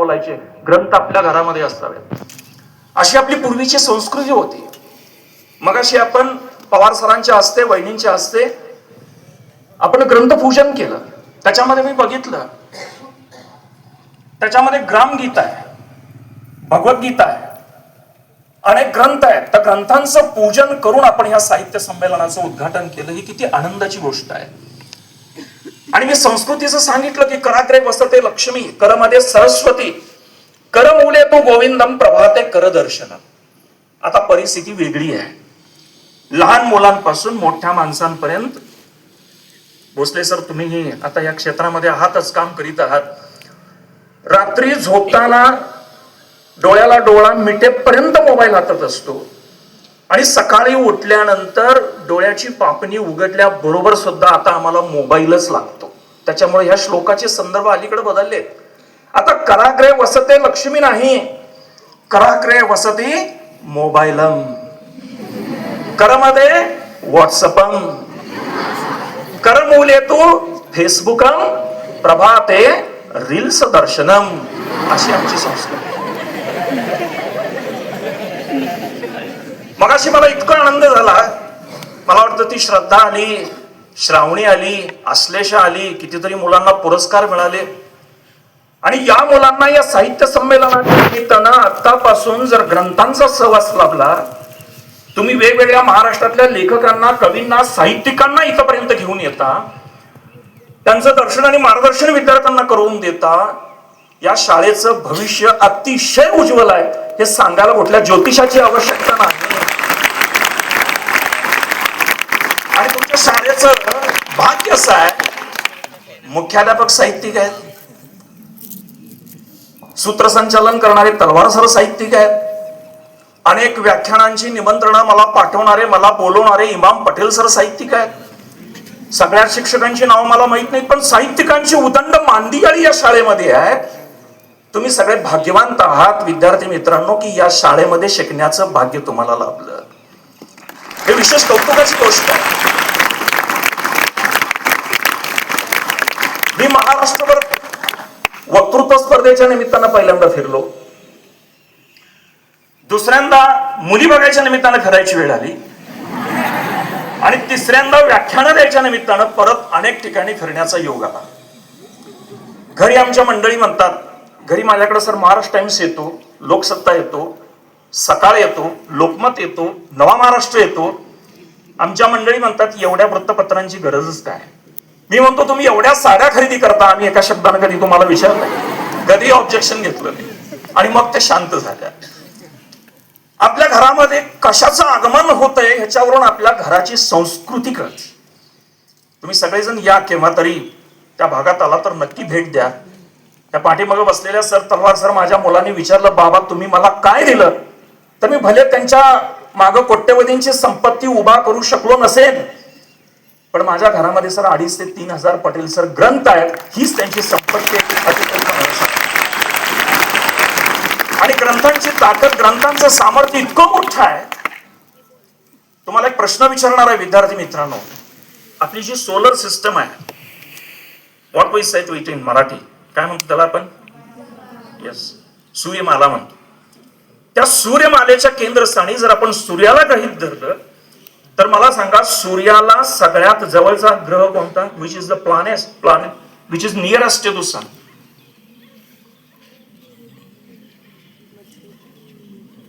बोलायचे ग्रंथ आपल्या घरामध्ये असावेत. अशी आपली पूर्वीची संस्कृती होती. मग अशी आपण पवार सरांच्या हस्ते वहिनींच्या हस्ते आपण ग्रंथपूजन केलं. त्याच्यामध्ये मी बघितलं. त्याच्यामध्ये ग्रामगीता आहे भगवद्गीता आहे अनेक ग्रंथ आहेत. त्या ग्रंथांचं पूजन करून आपण ह्या साहित्य संमेलनाचं उद्घाटन केलं. ही किती आनंदाची गोष्ट आहे. आणि मी संस्कृतीचं सांगितलं की कराग्रे वसते लक्ष्मी करमध्ये सरस्वती. कर मूले तू गोविंदम प्रभाते कर दर्शन आता परिस्थिती वेगळी आहे. लहान मुलांपासून मोठ्या माणसांपर्यंत. भोसले सर तुम्ही आता या क्षेत्रामध्ये आहातच काम करीत आहात. रात्री झोपताना डोळ्याला डोळा मिटेपर्यंत मोबाईल हातात असतो. आणि सकाळी उठल्यानंतर डोळ्याची पापणी उघडल्याबरोबर सुद्धा आता आम्हाला मोबाईलच लागतो. त्याच्यामुळे ह्या श्लोकाचे संदर्भ अलीकडे बदलले आता कराग्रे वसते लक्ष्मी नाही. कराग्रे वसती मोबाईलम. करमध्ये व्हॉट्सअपम. करमूले तू फेसबुकम. प्रभाते रील्स दर्शनम. अशी आमची संस्कृती. मगाशी मला इतका आनंद झाला. मला वाटतं ती श्रद्धा आली श्रावणी आली आश्लेषा आली कितीतरी मुलांना पुरस्कार मिळाले. आणि या मुलांना या साहित्य संमेलनाच्या निमित्तानं आतापासून जर ग्रंथांचा सहवास लाभला तुम्ही वेगवेगळ्या महाराष्ट्रातल्या लेखकांना कवींना साहित्यिकांना इथपर्यंत घेऊन येता त्यांचं दर्शन आणि मार्गदर्शन विद्यार्थ्यांना करून देता या शाळेचं भविष्य अतिशय उज्ज्वल आहे हे सांगायला कुठल्या ज्योतिषाची आवश्यकता नाही आणि तुमच्या भाग्य असं आहे मुख्याध्यापक साहित्यिक आहेत सूत्रसंचालन करणारे तलवार सर साहित्यिक आहेत अनेक व्याख्यानांची निमंत्रणं मला पाठवणारे मला बोलवणारे इमाम पटेल सर साहित्यिक आहेत. सगळ्या शिक्षकांची नावं मला माहीत नाहीत पण साहित्यिकांची उदंड मांदियाळी या शाळेमध्ये आहे. तुम्ही सगळे भाग्यवान आहात विद्यार्थी मित्रांनो की या शाळेमध्ये शिकण्याचं भाग्य तुम्हाला लाभलं. हे विशेष कौतुकाची गोष्ट आहे. मी महाराष्ट्रभर वक्तृत्व स्पर्धेच्या निमित्तानं पहिल्यांदा फिरलो. दुसऱ्यांदा मुली बघायच्या निमित्तानं फिरायची वेळ आली. आणि तिसऱ्यांदा व्याख्यानं द्यायच्या निमित्तानं परत अनेक ठिकाणी फिरण्याचा योग आला. घरी आमच्या मंडळी म्हणतात घरी माझ्याकडे सर महाराष्ट्र टाइम्स येतो लोकसत्ता येतो सकाळ येतो लोकमत येतो नवा महाराष्ट्र येतो. आमच्या मंडळी म्हणतात एवढ्या वृत्तपत्रांची गरजच काय? मी म्हणतो तुम्ही एवढ्या साड्या खरेदी करता आम्ही एका शब्दानं कधी तुम्हाला विचारलं नाही. कधी ऑब्जेक्शन घेतलं नाही. आणि मग ते शांत झाल्या. आपल्या घरामध्ये कशाचं आगमन होतंय ह्याच्यावरून आपल्या घराची संस्कृती कळते. तुम्ही सगळेजण या केव्हा तरी त्या भागात आला तर नक्की भेट द्या. त्या पाठीमागे बसलेल्या सर तलवार सर माझ्या मुलांनी विचारलं बाबा तुम्ही मला काय दिलं? तर मी भले त्यांच्या माग कोट्यवधींची संपत्ती उभा करू शकलो नसेल पण माझ्या घरामध्ये सर अडीच ते तीन हजार पटेल सर ग्रंथ आहेत हीच त्यांची संपत्ती आणि ग्रंथांची ताकद ग्रंथांचं सामर्थ्य इतकं मोठं आहे. तुम्हाला एक प्रश्न विचारणार आहे विद्यार्थी मित्रांनो. आपली जी सोलर सिस्टम आहे what we said it in Marathi? काय म्हणतो त्याला आपण? येस सूर्यमाला म्हणतो. त्या सूर्यमालेच्या केंद्रस्थानी जर आपण सूर्याला गहित धरलं तर मला सांगा सूर्याला सगळ्यात जवळचा ग्रह कोणता? Which is the planet planet which is nearest to sun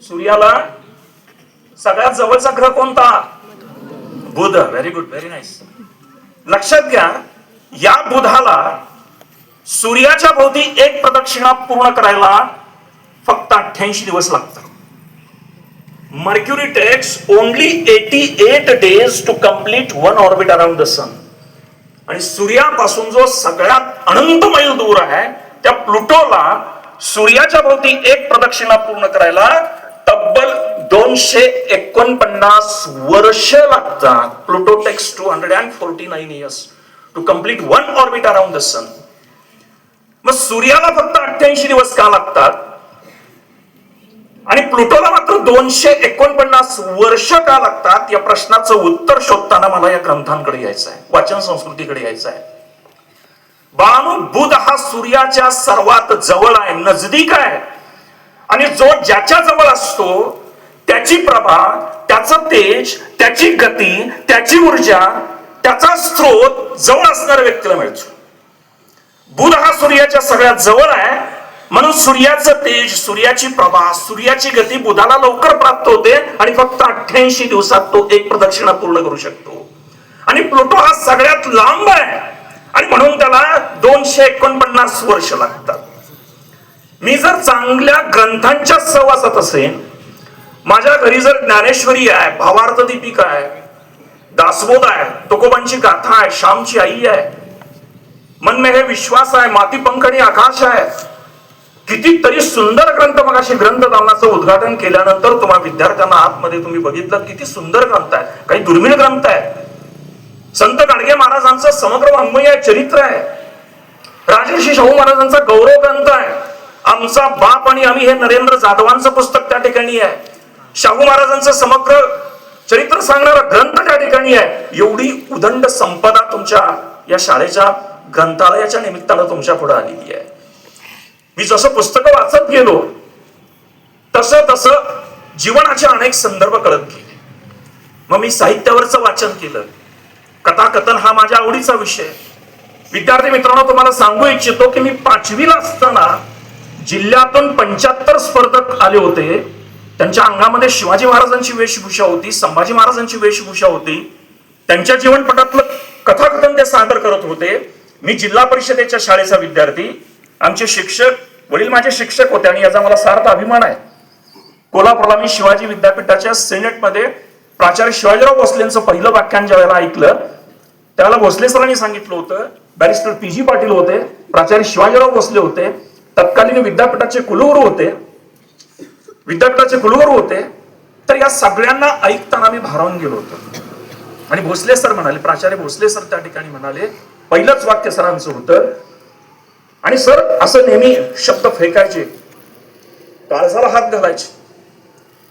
सूर्याला सगळ्यात जवळचा ग्रह कोणता? बुध. व्हेरी गुड व्हेरी नाईस लक्षात घ्या या बुधाला सूर्याच्या भोवती एक प्रदक्षिणा पूर्ण करायला फक्त अठ्ठ्याऐंशी दिवस लागतात. Mercury takes only eighty eight to to one one orbit around sun. आणि सूर्यापासून जो सगळ्यात अनंत मैल दूर आहे त्या प्लुटोला सूर्याच्या भोवती एक प्रदक्षिणा पूर्ण करायला तब्बल दोनशे एकोणपन्नास वर्ष लागतात. Pluto takes two hundred and forty nine years to complete one orbit around the sun मग सूर्याला फक्त अठ्ठ्याऐंशी दिवस का लागतात? आणि प्लुटोला दोनशे एकोणपन्नास वर्ष का लागतात? या प्रश्नाचं उत्तर शोधताना मला या ग्रंथांकडे यायचं आहे वाचन संस्कृतीकडे यायचं आहे बाणू बुध हा सूर्याच्या सर्वात जवळ आहे नजदीक आहे. आणि जो ज्याच्या जवळ असतो त्याची प्रभा त्याचं तेज त्याची गती त्याची ऊर्जा त्याचा स्रोत जवळ असणाऱ्या व्यक्तीला मिळतो. बुध हा सूर्याच्या सगळ्यात जवळ आहे म्हणून सूर्याचं तेज सूर्याची प्रभा सूर्याची गती बुधाला लवकर प्राप्त होते आणि फक्त अठ्ठ्याऐंशी दिवसात तो एक प्रदक्षिणा पूर्ण करू शकतो. आणि प्लुटो हा सगळ्यात लांब आहे. आणि म्हणून त्याला दोनशे एकोणपन्नास वर्ष लागतात. मी जर चांगल्या ग्रंथांच्या सहवासात असेन माझ्या घरी जर ज्ञानेश्वरी आहे भावार्थ दीपिका आहे दासबोध आहे तुकोबांची गाथा आहे श्यामची आई आहे मन में हे विश्वास आहे माती पंखणी आकाश आहे कितीतरी सुंदर ग्रंथ मग अशी ग्रंथ दालनाचं उद्घाटन केल्यानंतर तुम्हाला विद्यार्थ्यांना आतमध्ये तुम्ही बघितलं किती सुंदर ग्रंथ आहे काही दुर्मिळ ग्रंथ आहे संत गाडगे महाराजांचं समग्र वाङ्मय चरित्र आहे. राजर्षी शाहू महाराजांचा गौरव ग्रंथ आहे. आमचा बाप आणि आम्ही हे नरेंद्र जाधवांचं पुस्तक त्या ठिकाणी आहे. शाहू महाराजांचं समग्र चरित्र सांगणारा ग्रंथ त्या ठिकाणी आहे. एवढी उदंड संपदा तुमच्या या शाळेच्या ग्रंथालयाच्या निमित्तानं तुमच्यापुढे आलेली आहे. मी जसं पुस्तकं वाचत गेलो तसं तसं जीवनाचे अनेक संदर्भ कळत गेले. मग मी साहित्यावरचं वाचन केलं. कथाकथन हा माझ्या आवडीचा विषय. विद्यार्थी मित्रांनो तुम्हाला सांगू इच्छितो की मी पाचवीला असताना जिल्ह्यातून पंच्याहत्तर स्पर्धक आले होते. त्यांच्या अंगामध्ये शिवाजी महाराजांची वेशभूषा होती संभाजी महाराजांची वेशभूषा होती. त्यांच्या जीवनपटातलं कथाकथन ते सादर करत होते. मी जिल्हा परिषदेच्या शाळेचा विद्यार्थी. आमचे शिक्षक वडील माझे शिक्षक होते आणि याचा मला सार्थ अभिमान आहे. कोल्हापूरला मी शिवाजी विद्यापीठाच्या सेनेटमध्ये प्राचार्य शिवाजीराव भोसलेंचं पहिलं व्याख्यान ज्या वेळेला ऐकलं त्यावेळेला भोसले सरांनी सांगितलं होतं बॅरिस्टर पी जी पाटील होते प्राचार्य शिवाजीराव भोसले होते तत्कालीन विद्यापीठाचे कुलगुरू होते विद्यापीठाचे कुलगुरू होते तर या सगळ्यांना ऐकताना मी भारावून गेलो होतो. आणि भोसले सर म्हणाले प्राचार्य भोसले सर त्या ठिकाणी म्हणाले पहिलंच वाक्य सरांचं होतं आणि सर असं नेहमी शब्द फेकायचे. काळजाला हात घालायचे.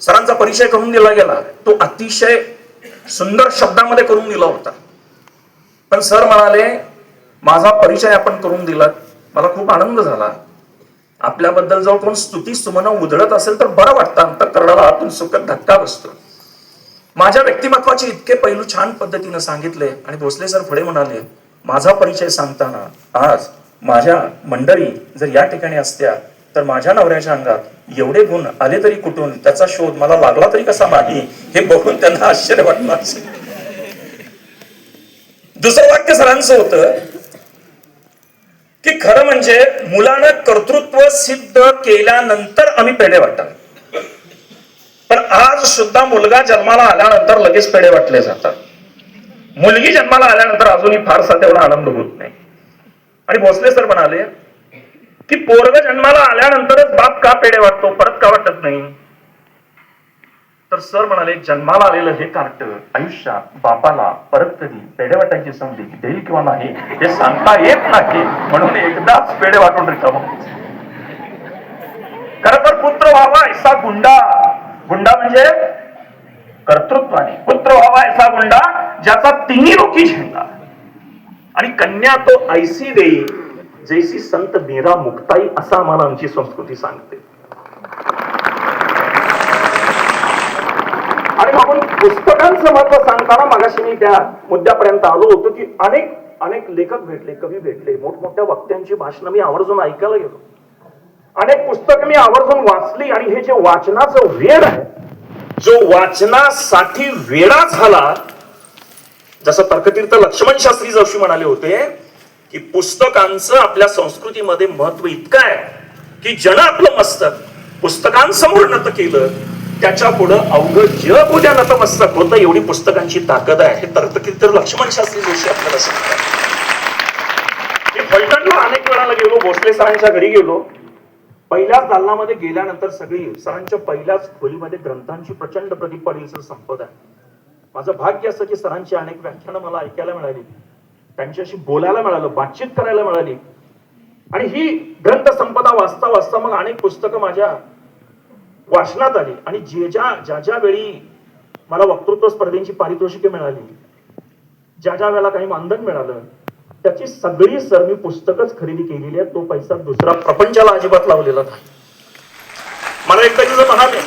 सरांचा परिचय करून दिला गेला. तो अतिशय सुंदर शब्दामध्ये करून दिला होता. पण सर म्हणाले माझा परिचय आपण करून दिला मला खूप आनंद झाला. आपल्याबद्दल जर कोण स्तुती सुमन उधळत असेल तर बरं वाटतं. अंतकरणाला आतून सुखद धक्का बसतो. माझ्या व्यक्तिमत्वाचे इतके पैलू छान पद्धतीनं सांगितले आणि भोसले सर पुढे म्हणाले माझा परिचय सांगताना आज माझ्या मंडळी जर या ठिकाणी असत्या तर माझ्या नवऱ्याच्या अंगात एवढे गुण आले तरी कुठून? त्याचा शोध मला लागला तरी कसा नाही हे बघून त्यांना आश्चर्य वाटलं असेल. दुसरं वाक्य सरांचं होतं की खरं म्हणजे मुलानं कर्तृत्व सिद्ध केल्यानंतर आम्ही पेढे वाटतात. पण आज सुद्धा मुलगा जन्माला आल्यानंतर लगेच पेढे वाटले जातात. मुलगी जन्माला आल्यानंतर अजूनही फारसा तेवढा आनंद होत नाही. आणि भोसले सर म्हणाले की पोरग जन्माला आल्यानंतरच बाप का पेढे वाटतो? परत का वाटत नाही? तर सर म्हणाले जन्माला आलेलं हे कार्ट आयुष्यात बापाला परत कधी पेढे वाटायची संधी देईल किंवा नाही हे सांगता येत नाही. म्हणून एकदाच पेढे वाटून रिकाम खर तर पुत्र व्हावा ऐसा गुंडा. गुंडा म्हणजे कर्तृत्वाने. पुत्र व्हावा ऐसा गुंडा ज्याचा तिन्ही रोखी झेंडा. आणि कन्या तो ऐसी देई जैसी संत मीरा मुक्ताई असा आम्हाला आमची संस्कृती सांगते. आणि आपण पुस्तकांचं महत्त्व सांगताना मागाशी मी त्या मुद्द्यापर्यंत आलो होतो की अनेक अनेक लेखक भेटले कवी भेटले मोठमोठ्या वक्त्यांची भाषणं मी आवर्जून ऐकायला गेलो. अनेक पुस्तक मी आवर्जून वाचली आणि हे जे वाचनाचं वेळ आहे जो वाचनासाठी वेळा झाला जसं तर्कतीर्थ लक्ष्मण शास्त्री जोशी म्हणाले होते की पुस्तकांचं आपल्या संस्कृतीमध्ये महत्त्व इतकं आहे की जन आपलं मस्तक पुस्तकांसमोर नत केलं त्याच्या पुढं अवघड जग उद्या नतमस्तक होतं एवढी पुस्तकांची ताकद आहे. हे तर्कतीर्थ लक्ष्मण शास्त्री जोशी आपल्याला सांगतात. मी फलटणला अनेक वेळाला गेलो भोसले सरांच्या घरी गेलो. पहिल्याच दालनामध्ये गेल्यानंतर सगळी सरांच्या पहिल्याच खोलीमध्ये ग्रंथांची प्रचंड प्रदीप पाटील संपदा आहे. माझं भाग्य असं की सरांची अनेक व्याख्यानं मला ऐकायला मिळाली. त्यांच्याशी बोलायला मिळालं बातचीत करायला मिळाली. आणि ही ग्रंथ संपदा वाचता वाचता मग अनेक पुस्तकं माझ्या वाचनात आली. आणि जे ज्या ज्या ज्या वेळी मला वक्तृत्व स्पर्धेची पारितोषिके मिळाली ज्या ज्या वेळेला काही मानधन मिळालं त्याची सगळी सर मी पुस्तकच खरेदी केलेली आहे तो पैसा दुसरा प्रपंचाला अजिबात लावलेला नाही. मला एकदा तिचं म्हणाले